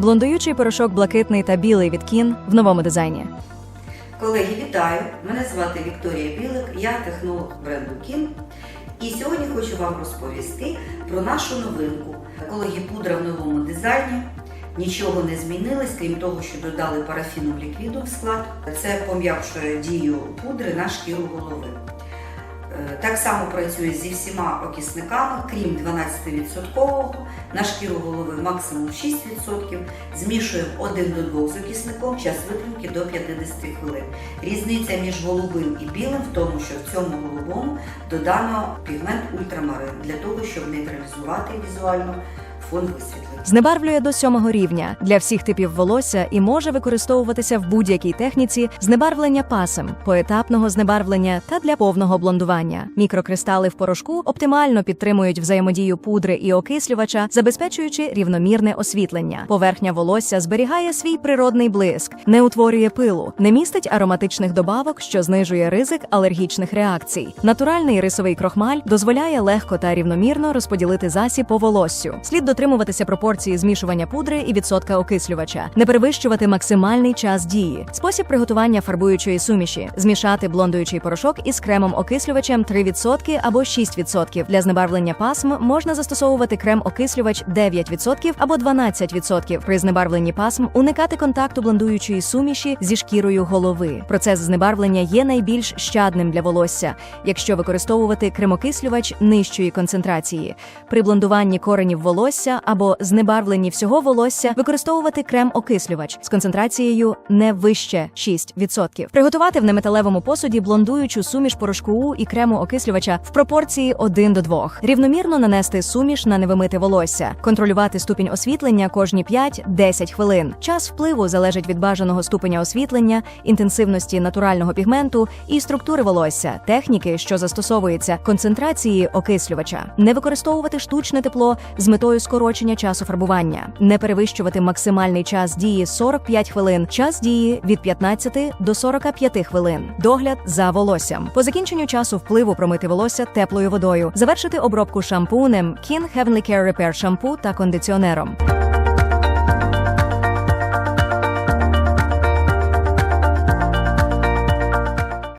Блондуючий порошок блакитний та білий від кін в новому дизайні. Колеги, вітаю! Мене звати Вікторія Білик, я технолог бренду Кін. І сьогодні хочу вам розповісти про нашу новинку. Екологі пудра в новому дизайні. Нічого не змінилось, крім того, що додали парафіну ліквіду в склад. Це пом'якшує дію пудри на шкіру голови. Е, Так само працює зі всіма окисниками, крім 12%, на шкіру голови максимум 6%. Змішуємо 1 до 2 з окисником, час витримки до 50 хвилин. Різниця між голубим і білим в тому, що в цьому голубому додано пігмент ультрамарин для того, щоб нейтралізувати візуально фон висвітлення. Знебарвлює до сьомого рівня для всіх типів волосся і може використовуватися в будь-якій техніці знебарвлення пасем, поетапного знебарвлення та для повного блондування. Мікрокристали в порошку оптимально підтримують взаємодію пудри і окислювача, забезпечуючи рівномірне освітлення. Поверхня волосся зберігає свій природний блиск, не утворює пилу, не містить ароматичних добавок, що знижує ризик алергічних реакцій. Натуральний рисовий крохмаль дозволяє легко та рівномірно розподілити засіб по волоссю. Слід дотримуватися пропорції змішування пудри і відсотка окислювача, не перевищувати максимальний час дії. Спосіб приготування фарбуючої суміші: змішати блондуючий порошок із кремом окислювачем 3% або 6%. Для знебарвлення пасм можна застосовувати крем-окислювач 9% або 12%. При знебарвленні пасм уникати контакту блондуючої суміші зі шкірою голови. Процес знебарвлення є найбільш щадним для волосся, якщо використовувати кремокислювач нижчої концентрації. При блондуванні коренів волосся або знебарвленні всього волосся використовувати крем-окислювач з концентрацією не вище 6%. Приготувати в неметалевому посуді блондуючу суміш порошку У і крему окислювача в пропорції 1 до 2. Рівномірно нанести суміш на невимите волосся, контролювати ступінь освітлення кожні 5-10 хвилин. Час впливу залежить від бажаного ступеня освітлення, інтенсивності натурального пігменту і структури волосся, техніки, що застосовується, концентрації окислювача, не використовувати штучне тепло з метою скорочення часу фарбування, не перевищувати максимальний час дії 45 хвилин, час дії від 15 до 45 хвилин. Догляд за волоссям. По закінченню часу впливу промити волосся теплою водою, завершити обробку шампунем King Heavenly Care Repair шампу та кондиціонером.